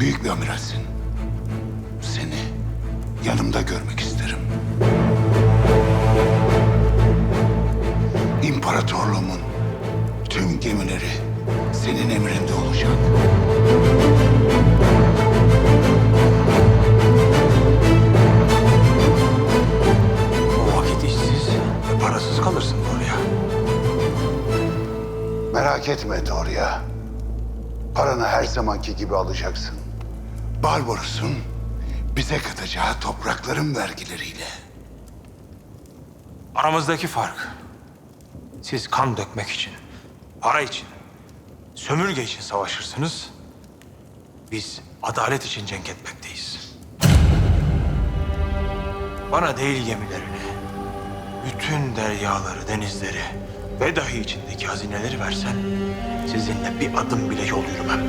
Büyük bir amiralsin. Seni yanımda görmek isterim. İmparatorluğumun tüm gemileri senin emrinde olacak. O vakit işsiz ve parasız kalırsın oraya. Merak etme Dorya. Paranı her zamanki gibi alacaksın. Barbaros'un bize katacağı toprakların vergileriyle. Aramızdaki fark. Siz kan dökmek için, para için, sömürge için savaşırsınız. Biz adalet için cenk etmekteyiz. Bana değil gemilerini, bütün deryaları, denizleri ve dahi içindeki hazineleri versen... ...sizinle bir adım bile yol yürümem.